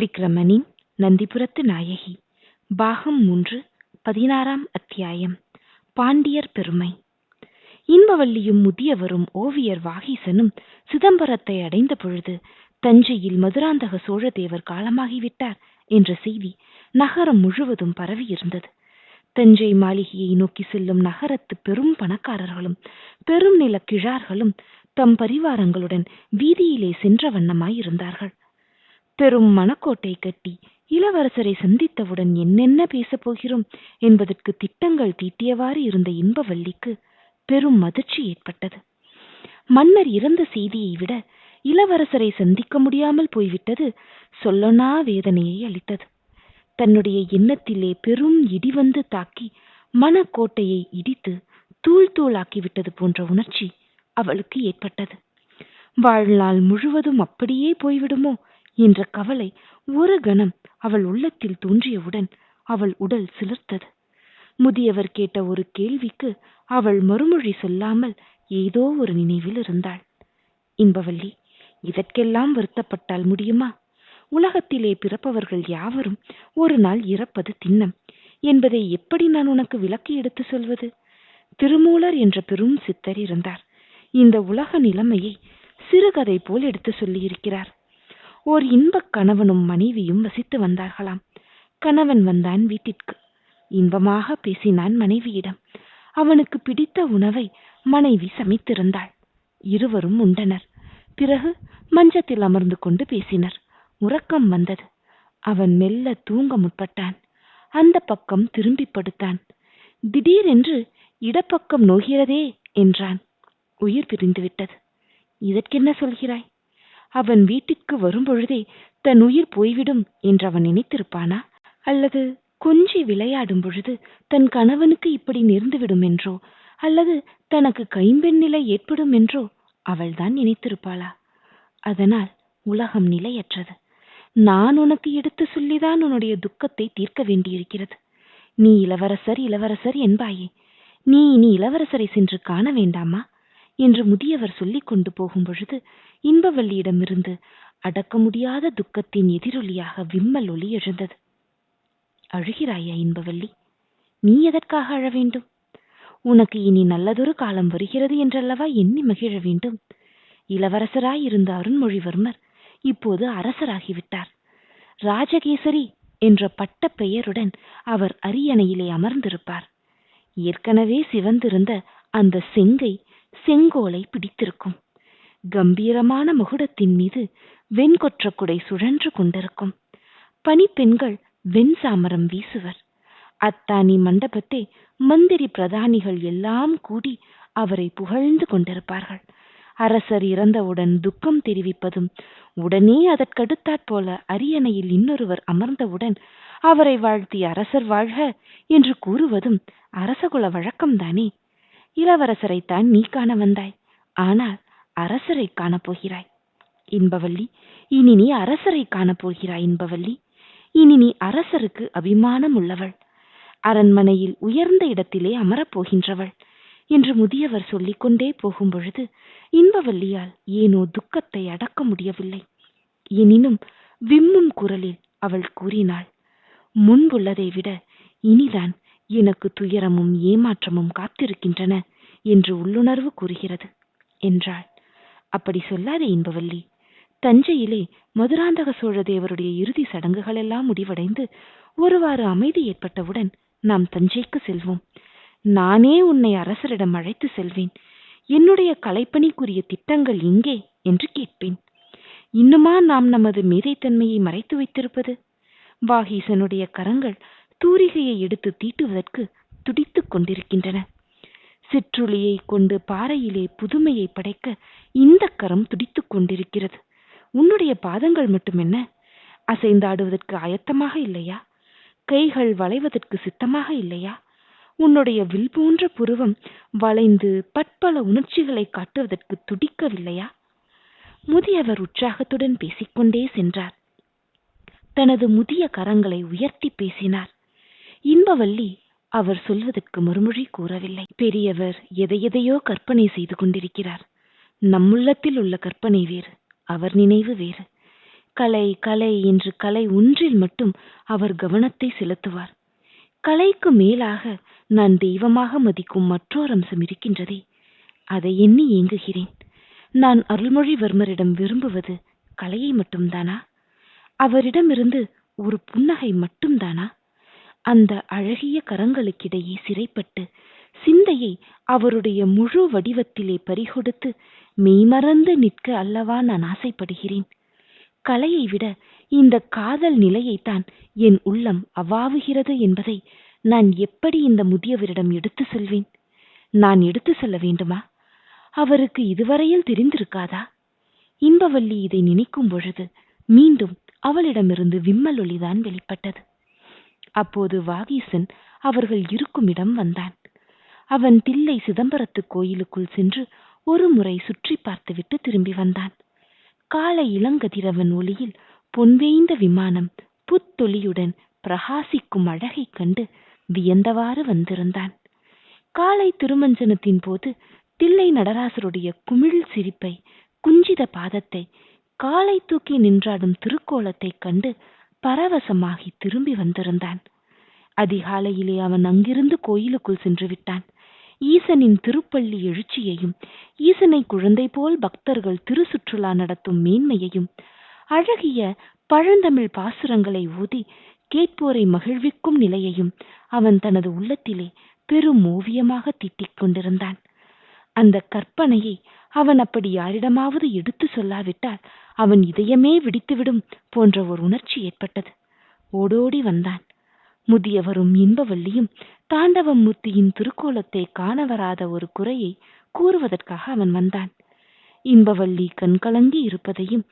விக்ரமனின் நந்திபுரத்து நாயகி. பாகம் மூன்று பதினாறாம் அத்தியாயம். பாண்டியர் பெருமை. இன்பவல்லியும் முதியவரும் ஓவியர் வாகீசனும் சிதம்பரத்தை அடைந்த பொழுது தஞ்சையில் மதுராந்தக சோழதேவர் காலமாகிவிட்டார் என்ற செய்தி நகரம் முழுவதும் பரவியிருந்தது. தஞ்சை மாளிகையை நோக்கி செல்லும் நகரத்து பெரும் பணக்காரர்களும் பெரும் நில கிழார்களும் தம் பரிவாரங்களுடன் வீதியிலே சென்ற வண்ணமாயிருந்தார்கள். பெரும் மணக்கோட்டை கட்டி இளவரசரை சந்தித்தவுடன் என்னென்ன பேசப் போகிறோம் என்பதற்கு திட்டங்கள் தீட்டியவாறு இருந்த இன்பவல்லிக்கு பெரும் மகிழ்ச்சி ஏற்பட்டது. மன்னர் இறந்த செய்தியை விட இளவரசரை சந்திக்க முடியாமல் போய்விட்டது சொல்லனா வேதனையை அளித்தது. தன்னுடைய எண்ணத்திலே பெரும் இடி வந்து தாக்கி மனக்கோட்டையை இடித்து தூள் தூளாக்கிவிட்டது போன்ற உணர்ச்சி அவளுக்கு ஏற்பட்டது. வாழ்நாள் முழுவதும் அப்படியே போய்விடுமோ என்ற கவலை ஒரு கணம் அவள் உள்ளத்தில் தோன்றியவுடன் அவள் உடல் சிலிர்த்தது. முதியவர் கேட்ட ஒரு கேள்விக்கு அவள் மறுமொழி சொல்லாமல் ஏதோ ஒரு நினைவில் இருந்தாள். இன்பவல்லி இதற்கெல்லாம் வருத்தப்பட்டால் முடியுமா? உலகத்திலே பிறப்பவர்கள் யாவரும் ஒரு நாள் இறப்பது திண்ணம். என்பதை எப்படி நான் உனக்கு விளக்கி எடுத்து சொல்வது? திருமூலர் என்ற பெரும் சித்தர் இருந்தார். இந்த உலக நிலைமையை சிறுகதை போல் எடுத்து சொல்லியிருக்கிறார். ஓர் இன்பக் கணவனும் மனைவியும் வசித்து வந்தார்களாம். கணவன் வந்தான் வீட்டிற்கு. இன்பமாக பேசினான் மனைவியிடம். அவனுக்கு பிடித்த உணவை மனைவி சமைத்திருந்தாள். இருவரும் உண்டனர். பிறகு மஞ்சத்தில் அமர்ந்து கொண்டு பேசினர். உறக்கம் வந்தது. அவன் மெல்ல தூங்க முற்பட்டான். அந்த பக்கம் திரும்பி படுத்தான். திடீரென்று இடப்பக்கம் நோகிறதே என்றான். உயிர் பிரிந்துவிட்டது. இதற்கென்ன சொல்கிறாய்? அவன் வீட்டிற்கு வரும்பொழுதே தன் உயிர் போய்விடும் என்று அவன் நினைத்திருப்பானா? அல்லது கொஞ்சி விளையாடும் பொழுது தன் கணவனுக்கு இப்படி நேர்ந்துவிடும் என்றோ? அல்லது தனக்கு கைம்பெண் நிலை ஏற்படும் என்றோ? அவள்தான் நினைத்திருப்பாளா? அதனால் உலகம் நிலையற்றது. நான் உனக்கு எடுத்து சொல்லிதான் உன்னுடைய துக்கத்தை தீர்க்க வேண்டியிருக்கிறது. நீ இளவரசர் இளவரசர் என்பாயே. நீ இனி இளவரசரை சென்று காண வேண்டாமா? என்று முதியவர் சொல்லிக் கொண்டு போகும் பொழுது இன்பவல்லியிடமிருந்து அடக்க முடியாத துக்கத்தின் எதிரொலியாக விம்மல் ஒளி எழுந்தது. அழுகிறாயா இன்பவல்லி? நீ எதற்காக அழ வேண்டும்? உனக்கு இனி நல்லதொரு காலம் வருகிறது என்றல்லவா எண்ணி மகிழ வேண்டும்? இளவரசராய் இருந்த அருண்மொழிவர்மர் இப்போது அரசராகிவிட்டார். ராஜகேசரி என்ற பட்ட பெயருடன் அவர் அரியணையிலே அமர்ந்திருப்பார். ஏற்கனவே சிவந்திருந்த அந்த செங்கை செங்கோலை பிடித்திருக்கும். கம்பீரமான முகுடத்தின் மீது வெண்கொற்ற குடை சுழன்று கொண்டிருக்கும். பனிப்பெண்கள் வெண் சாமரம் வீசுவர். அத்தானி மண்டபத்தை மந்திரி பிரதானிகள் எல்லாம் கூடி அவரை புகழ்ந்து கொண்டிருப்பார்கள். அரசர் இறந்தவுடன் துக்கம் தெரிவிப்பதும் உடனே அதற்கடுத்தாற் போல அரியணையில் இன்னொருவர் அமர்ந்தவுடன் அவரை வாழ்த்தி அரசர் வாழ்க என்று கூறுவதும் அரசகுல வழக்கம்தானே? இளவரசரைத்தான் நீ காண வந்தாய். ஆனால் அரசரை காணப்போகிறாய். இன்பவல்லி இனி நீ அரசரை காணப்போகிறாய் இன்பவல்லி. இனி நீ அரசருக்கு அபிமானம் உள்ளவள் அரண்மனையில் உயர்ந்த இடத்திலே அமரப்போகின்றவள் என்று முதியவர் சொல்லிக்கொண்டே போகும் பொழுது இன்பவல்லியால் ஏனோ துக்கத்தை அடக்க முடியவில்லை. எனினும் விம்மும் குரலில் அவள் கூறினாள் முன்புள்ளதை விட இனிதான் எனக்கு துயரமும் ஏமாற்றமும் காத்திருக்கின்றன என்று உள்ளுணர்வு கூறுகிறது என்றாள். அப்படி சொல்லாதே இன்பவல்லி. தஞ்சையிலே மதுராந்தக சோழதேவருடைய இறுதி சடங்குகள் எல்லாம் முடிவடைந்து ஒருவாறு அமைதி ஏற்பட்டவுடன் நாம் தஞ்சைக்கு செல்வோம். நானே உன்னை அரசரிடம் அழைத்து செல்வேன். என்னுடைய கலைப்பணிக்குரிய திட்டங்கள் எங்கே? என்று கேட்பேன். இன்னுமா நாம் நமது மேதைத்தன்மையை மறைத்து வைத்திருப்பது? வாகீசனுடைய கரங்கள் தூரிகையை எடுத்து தீட்டுவதற்கு துடித்துக் கொண்டிருக்கின்றன. சிற்றுளியை கொண்டு பாறையிலே புதுமையை படைக்க இந்த கரம் துடித்துக் கொண்டிருக்கிறது. உன்னுடைய பாதங்கள் மட்டுமென்ன? அசைந்தாடுவதற்கு ஆயத்தமாக இல்லையா? கைகள் வளைவதற்கு சித்தமாக இல்லையா? உன்னுடைய வில் போன்ற புருவம் வளைந்து பற்பல உணர்ச்சிகளை காட்டுவதற்கு துடிக்கவில்லையா? முதியவர் உற்சாகத்துடன் பேசிக்கொண்டே சென்றார். தனது முதிய கரங்களை உயர்த்தி பேசினார். இன்பவல்லி அவர் சொல்வதற்கு மறுமொழி கூறவில்லை. பெரியவர் எதையெதையோ கற்பனை செய்து கொண்டிருக்கிறார். நம்முள்ளத்தில் உள்ள கற்பனை வேறு அவர் நினைவு வேறு. கலை கலை என்று கலை ஒன்றில் மட்டும் அவர் கவனத்தை செலுத்துவார். கலைக்கு மேலாக நான் தெய்வமாக மதிக்கும் மற்றொரு அம்சம் இருக்கின்றதே அதை எண்ணி ஏங்குகிறேன். நான் அருள்மொழிவர்மரிடம் விரும்புவது கலையை மட்டும்தானா? அவரிடமிருந்து ஒரு புன்னகை மட்டும்தானா? அந்த அழகிய கரங்களுக்கிடையே சிறைப்பட்டு சிந்தையை அவருடைய முழு வடிவத்திலே பறிகொடுத்து மெய்மறந்து நிற்க அல்லவா நான் ஆசைப்படுகிறேன். கலையை விட இந்த காதல் நிலையைத்தான் என் உள்ளம் அவாவுகிறது என்பதை நான் எப்படி இந்த முதியவரிடம் எடுத்து செல்வேன்? நான் எடுத்து செல்ல வேண்டுமா? அவருக்கு இதுவரையில் தெரிந்திருக்காதா? இன்பவல்லி இதை நினைக்கும் பொழுது மீண்டும் அவளிடமிருந்து விம்மல் ஒளிதான் வெளிப்பட்டது. அப்போது வாகீசன் அவர்கள் இருக்கும் இடம் வந்தான். அவன் தில்லை சிதம்பரத்து கோயிலுக்குள் சென்று ஒரு முறை சுற்றி பார்த்துவிட்டு திரும்பி வந்தான். காலை இளங்கதிரவன் ஒளியில் பொன்வேய்ந்த விமானம் புத்தொளியுடன் பிரகாசிக்கும் அழகைக் கண்டு வியந்தவாறு வந்திருந்தான். காலை திருமஞ்சனத்தின் போது தில்லை நடராசருடைய குமிழ் சிரிப்பை குஞ்சித பாதத்தை காலை தூக்கி நின்றாடும் திருக்கோலத்தைக் கண்டு பரவசமாகி திரும்பி வந்திருந்தான். அதிகாலையிலே அவன் அங்கிருந்து கோயிலுக்குள் சென்று விட்டான். ஈசனின் திருப்பள்ளி எழுச்சியையும் ஈசனை குழந்தை போல் பக்தர்கள் திருசுற்றுலா நடத்தும் மேன்மையையும் அழகிய பழந்தமிழ் பாசுரங்களை ஊதி கேட்போரை மகிழ்விக்கும் நிலையையும் அவன் தனது உள்ளத்திலே பெரும் ஓவியமாக தீட்டிக் கொண்டிருந்தான். அந்த கற்பனையை அவன் அப்படி யாரிடமாவது எடுத்து சொல்லாவிட்டால் அவன் இதயமே வெடித்துவிடும் போன்ற ஒரு உணர்ச்சி ஏற்பட்டது. ஓடோடி வந்தான். முதியவரும் இன்பவல்லியும் தாண்டவமூர்த்தியின் திருக்கோலத்தை காண வராத ஒரு குறையை கூறுவதற்காக அவன் வந்தான். இன்பவல்லி கண்கலங்கி இருப்பதையும்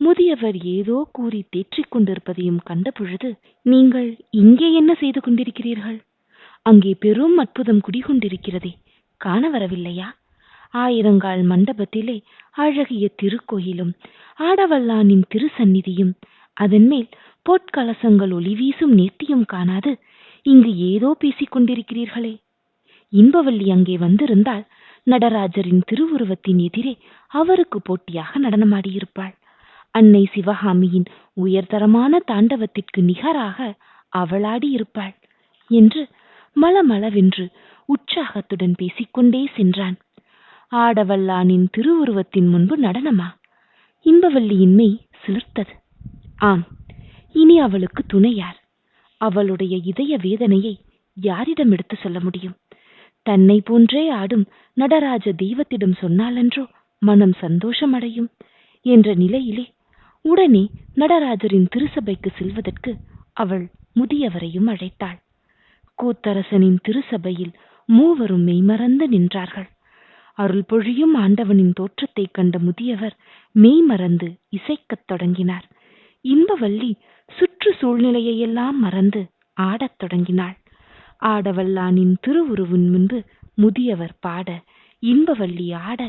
முதியவர் ஏதோ கூறி தேற்றிக் கொண்டிருப்பதையும் கண்ட பொழுது நீங்கள் இங்கே என்ன செய்து கொண்டிருக்கிறீர்கள்? அங்கே பெரும் அற்புதம் குடிகொண்டிருக்கிறதே. காண வரவில்லையா? ஆயிரங்கால் மண்டபத்திலே அழகிய திருக்கோயிலும் ஆடவல்லானின் திருசந்நிதியும் அதன்மேல் பொற்கலசங்கள் ஒளி வீசும் நேர்த்தியும் காணாது இங்கு ஏதோ பேசிக் கொண்டிருக்கிறீர்களே. இன்பவல்லி அங்கே வந்திருந்தால் நடராஜரின் திருவுருவத்தின் எதிரே அவருக்கு போட்டியாக நடனமாடியிருப்பாள். அன்னை சிவகாமியின் உயர்தரமான தாண்டவத்திற்கு நிகராக அவளாடி இருப்பாள் என்று மளமளவென்று உற்சாகத்துடன் பேசிக்கொண்டே சென்றான். ஆடவல்லானின் திருவுருவத்தின் முன்பு நடனமா? இன்பவல்லியின் மெய் சிலிர்த்தது. ஆம் இனி அவளுக்கு துணை யார் அவளுடைய இதய வேதனையை யாரிடம் எடுத்து சொல்ல முடியும்? தன்னை போன்றே ஆடும் நடராஜ தெய்வத்திடம் சொன்னாலன்றோ மனம் சந்தோஷமடையும்? என்ற நிலையிலே உடனே நடராஜரின் திருசபைக்கு செல்வதற்கு அவள் முதியவரையும் அழைத்தாள். கூத்தரசனின் திருசபையில் மூவரும் மெய்மறந்து நின்றார்கள். அருள் பொழியும் ஆண்டவனின் தோற்றத்தைக் கண்ட முதியவர் மெய்மறந்து இசைக்கத் தொடங்கினார். இன்பவல்லி சுற்று சூழ்நிலையெல்லாம் மறந்து ஆடத் தொடங்கினாள். ஆடவல்லானின் திருவுருவின் முன்பு முதியவர் பாட இன்பவல்லி ஆட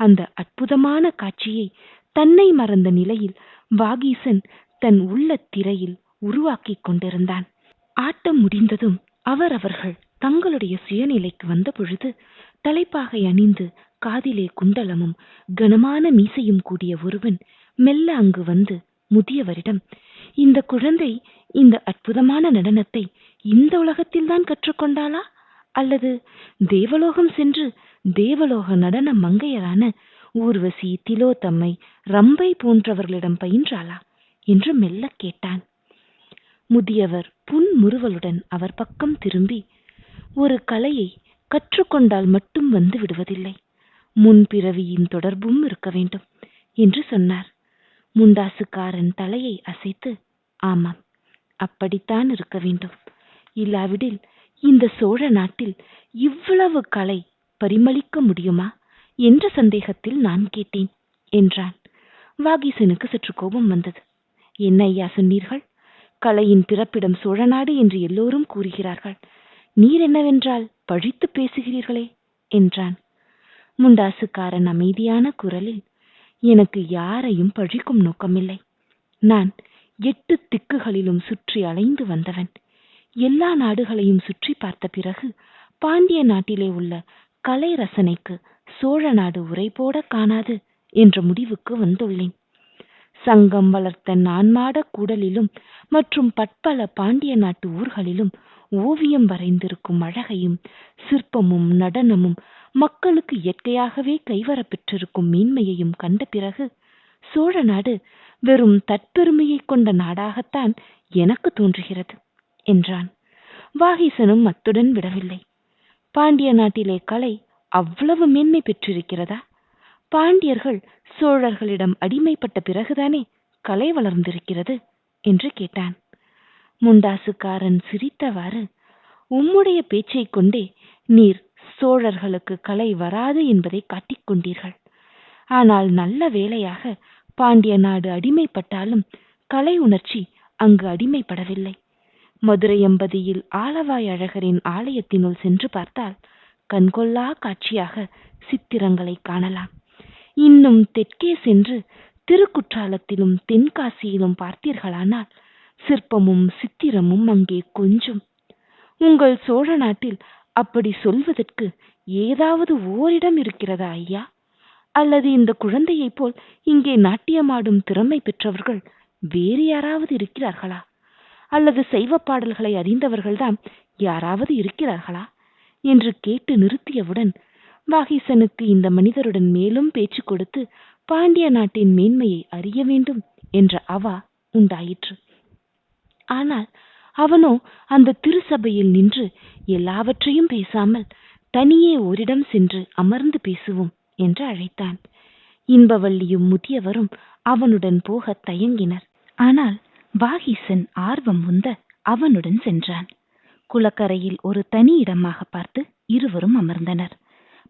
அந்த அற்புதமான காட்சியை தன்னை மறந்த நிலையில் வாகீசன் தன் உள்ள திரையில் உருவாக்கிக் கொண்டிருந்தான். ஆட்டம் முடிந்ததும் அவரவர்கள் தங்களுடைய சுயநிலைக்கு வந்த பொழுது தலைப்பாகை அணிந்து காதிலே குண்டலமும் கனமான மீசையும் கூடிய ஒருவன் மெல்ல அங்கு வந்து முதியவரிடம் இந்த குழந்தை இந்த அற்புதமான நடனத்தை இந்த உலகத்தில்தான் கற்றுக்கொண்டாளா? அல்லது தேவலோகம் சென்று தேவலோக நடன மங்கையரான ஊர்வசி திலோத்தம்மை ரம்பை போன்றவர்களிடம் பயின்றாளா? என்று மெல்ல கேட்டான். முதியவர் புன்முறுவலுடன் அவர் பக்கம் திரும்பி ஒரு கலையை கற்றுக்கொண்டால் மட்டும் வந்து விடுவதில்லை. முன்பிறவியின் தொடர்பும் இருக்க வேண்டும் என்று சொன்னார். முண்டாசுக்காரன் தலையை அசைத்து ஆமாம் அப்படித்தான் இருக்க வேண்டும். இல்லாவிடில் இந்த சோழ நாட்டில் இவ்வளவு கலை பரிமளிக்க முடியுமா? என்ற சந்தேகத்தில் நான் கேட்டேன் என்றான். வாகீசனுக்கு சற்று கோபம் வந்தது. என்ன ஐயா சொன்னீர்கள்? கலையின் பிறப்பிடம் சோழநாடு என்று எல்லோரும் கூறுகிறார்கள். நீர் என்னவென்றால் பழித்து பேசுகிறீர்களே? என்றான். முண்டாசுக்காரன் அமைதியான குரலில் எனக்கு யாரையும் பழிக்கும் நோக்கமில்லை. நான் எட்டு திக்குகளிலும் சுற்றி அலைந்து வந்தவன். எல்லா நாடுகளையும் சுற்றி பார்த்த பிறகு பாண்டிய நாட்டிலே உள்ள கலை ரசனைக்கு சோழ நாடு உரை போட காணாது என்ற முடிவுக்கு வந்துள்ளேன். சங்கம் வளர்த்த நான்மாட கூடலிலும் மற்றும் பற்பல பாண்டிய நாட்டு ஊர்களிலும் ஓவியம் வரைந்திருக்கும் அழகையும் சிற்பமும் நடனமும் மக்களுக்கு இயற்கையாகவே கைவரப் பெற்றிருக்கும் மேன்மையையும் கண்ட பிறகு சோழ நாடு வெறும் தற்பெருமையை கொண்ட நாடாகத்தான் எனக்கு தோன்றுகிறது என்றான். வாகீசனும் அத்துடன் விடவில்லை. பாண்டிய நாட்டிலே கலை அவ்வளவு மேன்மை பெற்றிருக்கிறதா? பாண்டியர்கள் சோழர்களிடம் அடிமைப்பட்ட பிறகுதானே கலை வளர்ந்திருக்கிறது? என்று கேட்டான். முண்டாசுக்காரன் சிரித்தவாறு உம்முடைய பேச்சைக் கொண்டே நீர் சோழர்களுக்கு கலை வராது என்பதை காட்டிக்கொண்டீர்கள் ஆனால் நல்ல வேளையாக பாண்டிய நாடு அடிமைப்பட்டாலும் கலை உணர்ச்சி அங்கு அடிமைப்படவில்லை. மதுரை எம்பதியில் ஆலவாய் அழகரின் ஆலயத்தினுள் சென்று பார்த்தால் கண்கொள்ளா காட்சியாக சித்திரங்களை காணலாம். இன்னும் தெற்கே சென்று திருக்குற்றாலத்திலும் தென்காசியிலும் பார்த்தீர்களானால் சிற்பமும் சித்திரமும் அங்கே கொஞ்சம். உங்கள் சோழ நாட்டில் அப்படி சொல்வதற்கு ஏதாவது ஓரிடம் இருக்கிறதா ஐயா? அல்லது இந்த குழந்தையைப் போல் இங்கே நாட்டியமாடும் திறமை பெற்றவர்கள் வேறு யாராவது இருக்கிறார்களா? அல்லது சைவ பாடல்களை அறிந்தவர்கள்தான் யாராவது இருக்கிறார்களா? என்று கேட்டு நிறுத்தியவுடன் வாகீசனுக்கு இந்த மனிதருடன் மேலும் பேச்சு கொடுத்து பாண்டிய நாட்டின் மேன்மையை அறிய வேண்டும் என்ற அவா உண்டாயிற்று. ஆனால் அவனோ அந்த திருசபையில் நின்று எல்லாவற்றையும் பேசாமல் தனியே ஓரிடம் சென்று அமர்ந்து பேசுவோம் என்று அழைத்தான். இன்பவள்ளியும் முதியவரும் அவனுடன் போக தயங்கினர். ஆனால் வாகீசன் ஆர்வம் உந்த அவனுடன் சென்றான். குளக்கரையில் ஒரு தனி இடமாக பார்த்து இருவரும் அமர்ந்தனர்.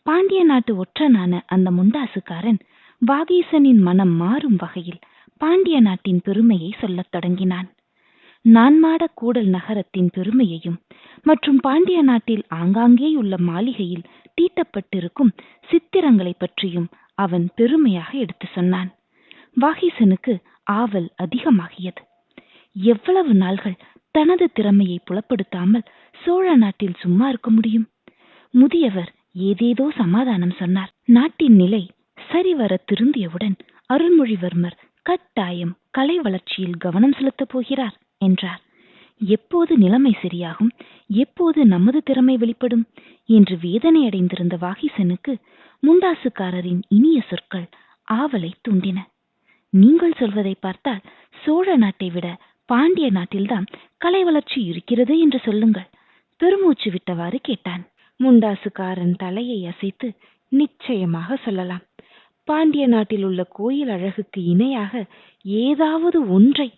பாண்டிய நாட்டு ஒற்றனான அந்த முண்டாசுக்காரன் வாகீசனின் மனம் மாறும் வகையில் பாண்டிய நாட்டின் பெருமையை சொல்லத் தொடங்கினான். நான்மாட கூடல் நகரத்தின் பெருமையையும் மற்றும் பாண்டிய நாட்டில் ஆங்காங்கே உள்ள மாளிகையில் தீட்டப்பட்டிருக்கும் சித்திரங்களை பற்றியும் அவன் பெருமையாக எடுத்து சொன்னான். வாகிசனுக்கு ஆவல் அதிகமாகியது. எவ்வளவு நாள்கள் தனது திறமையை புலப்படுத்தாமல் சோழ நாட்டில் சும்மா இருக்க முடியும்? முதியவர் ஏதேதோ சமாதானம் சொன்னார். நாட்டின் நிலை சரிவர திருந்தியவுடன் அருள்மொழிவர்மர் கட்டாயம் கலை வளர்ச்சியில் கவனம் செலுத்தப் போகிறார். என்றார். எப்போது நிலைமை சரியாகும்? எப்போது நமது திறமை வெளிப்படும்? என்று வேதனை அடைந்திருந்த வாகிசனுக்கு முண்டாசுக்காரரின் இனிய சொற்கள் ஆவலை தூண்டின. நீங்கள் சொல்வதை பார்த்தால் சோழ நாட்டை விட பாண்டிய நாட்டில்தான் கலை வளர்ச்சி இருக்கிறது என்று சொல்லுங்கள் பெருமூச்சு விட்டவாறு கேட்டான். முண்டாசுக்காரன் தலையை அசைத்து நிச்சயமாக சொல்லலாம். பாண்டிய நாட்டில் உள்ள கோயில் அழகுக்கு இணையாக ஏதாவது ஒன்றை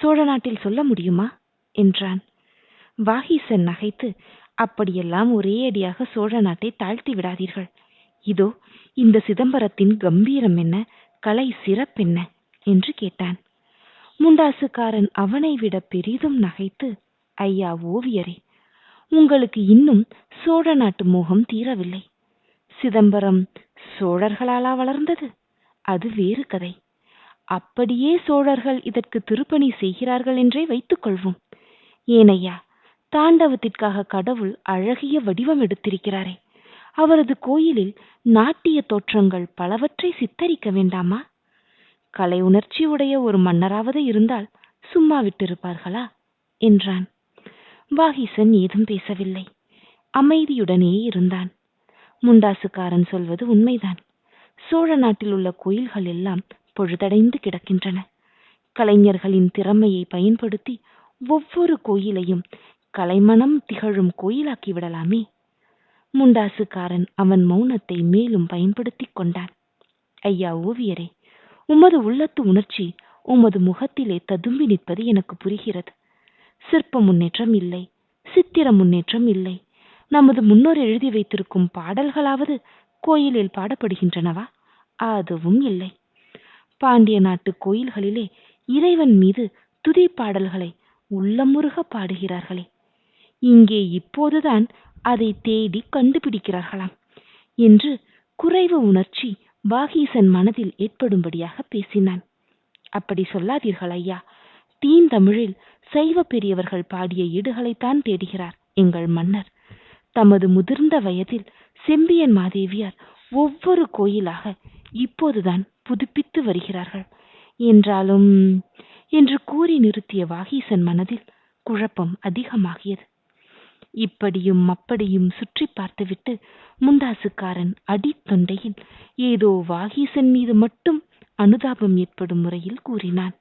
சோழ நாட்டில் சொல்ல முடியுமா? என்றான். வாகீசன் நகைத்து அப்படியெல்லாம் ஒரே அடியாக சோழ நாட்டை தாழ்த்தி விடாதீர்கள். இதோ இந்த சிதம்பரத்தின் கம்பீரம் என்ன? கலை சிறப்பென்ன என்று கேட்டான். முண்டாசுக்காரன் அவனை விட பெரிதும் நகைத்து ஐயா ஓவியரே உங்களுக்கு இன்னும் சோழ நாட்டு மோகம் தீரவில்லை. சிதம்பரம் சோழர்களாலா வளர்ந்தது? அது வேறு கதை. அப்படியே சோழர்கள் இதற்கு திருப்பணி செய்கிறார்கள் என்றே வைத்துக் கொள்வோம். ஏனையா தாண்டவத்திற்காக கடவுள் அழகிய வடிவம் எடுத்திருக்கிறாரே. அவரது கோயிலில் நாட்டிய தோற்றங்கள் பலவற்றை சித்தரிக்க வேண்டாமா? கலை உணர்ச்சி உடைய ஒரு மன்னராவது இருந்தால் சும்மா விட்டிருப்பார்களா? என்றான். வாகிசன் ஏதும் பேசவில்லை. அமைதியுடனே இருந்தான். முண்டாசுக்காரன் சொல்வது உண்மைதான். சோழ நாட்டில் உள்ள கோயில்கள் எல்லாம் பொழுதடைந்து கிடக்கின்றன. கலைஞர்களின் திறமையை பயன்படுத்தி ஒவ்வொரு கோயிலையும் கலைமணம் திகழும் கோயிலாக்கி விடலாமே. முண்டாசுக்காரன் அவன் மௌனத்தை மேலும் பயன்படுத்திக் கொண்டான். ஐயா ஓவியரே உமது உள்ளத்து உணர்ச்சி உமது முகத்திலே ததும்பி நிற்பது எனக்கு புரிகிறது. சிற்ப முன்னேற்றம் இல்லை சித்திர முன்னேற்றம் இல்லை. நமது முன்னோர் எழுதி வைத்திருக்கும் பாடல்களாவது கோயிலில் பாடப்படுகின்றனவா? அதுவும் இல்லை. பாண்டிய நாட்டு கோயில்களிலே இறைவன் மீது துதி பாடல்களை உள்ளமுருக பாடுகிறார்களே. இங்கே இப்போதுதான் அதை தேடி கண்டுபிடிக்கிறார்களாம் என்று குறைவு உணர்ச்சி வாகீசன் மனதில் ஏற்படும்படியாக பேசினான். அப்படி சொல்லாதீர்கள் ஐயா. தீந்தமிழில் சைவ பெரியவர்கள் பாடிய ஈடுகளைத்தான் தேடுகிறார் எங்கள் மன்னர். தமது முதிர்ந்த வயதில் செம்பியன் மாதேவியார் ஒவ்வொரு கோயிலாக இப்போதுதான் புதுப்பித்து வருகிறார்கள். என்றாலும் என்று கூறி நிறுத்திய வாகீசன் மனதில் குழப்பம் அதிகமாகியது. இப்படியும் அப்படியும் சுற்றி பார்த்துவிட்டு முண்டாசுக்காரன் அடித்தொண்டையில் ஏதோ வாகீசன் மீது மட்டும் அனுதாபம் ஏற்படும் முறையில் கூறினான்.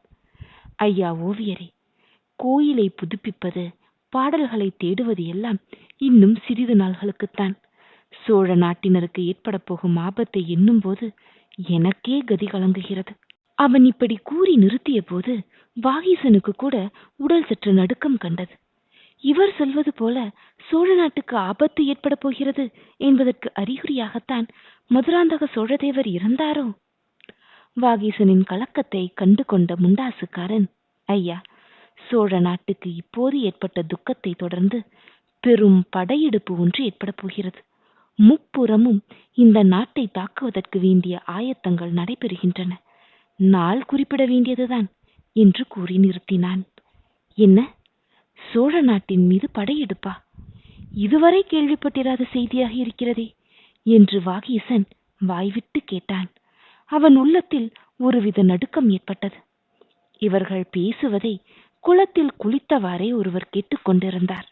ஐயா ஓவியரே கோயிலை புதுப்பிப்பது பாடல்களை தேடுவது எல்லாம் இன்னும் சிறிது நாள்களுக்குத்தான். சோழ நாட்டினருக்கு ஏற்பட போகும் ஆபத்தை எண்ணும்போது எனக்கே கதி கலங்குகிறது. அவன் இப்படி கூறி நிறுத்திய போது வாகீசனுக்கு கூட உடல் சற்று நடுக்கம் கண்டது. இவர் சொல்வது போல சோழ நாட்டுக்கு ஆபத்து ஏற்பட போகிறது என்பதற்கு அறிகுறியாகத்தான் மதுராந்தக சோழதேவர் இறந்தாரோ வாகீசனின் கலக்கத்தை கண்டு கொண்ட முண்டாசுக்காரன் ஐயா சோழ நாட்டுக்கு இப்போது ஏற்பட்ட துக்கத்தை தொடர்ந்து பெரும் படையெடுப்பு ஒன்று ஏற்பட போகிறது. முப்புறமும் இந்த நாட்டை தாக்குவதற்கு வேண்டிய ஆயத்தங்கள் நடைபெறுகின்றன. நாள் குறிப்பிட வேண்டியதுதான் என்று கூறி நிறுத்தினான். என்ன? சோழ நாட்டின் மீது படையெடுப்பா? இதுவரை கேள்விப்பட்டிராத செய்தியாக இருக்கிறதே என்று வாகீசன் வாய்விட்டு கேட்டான். அவன் உள்ளத்தில் ஒருவித நடுக்கம் ஏற்பட்டது. இவர்கள் பேசுவதை குளத்தில் குளித்தவாறே ஒருவர் கேட்டுக்கொண்டிருந்தார்.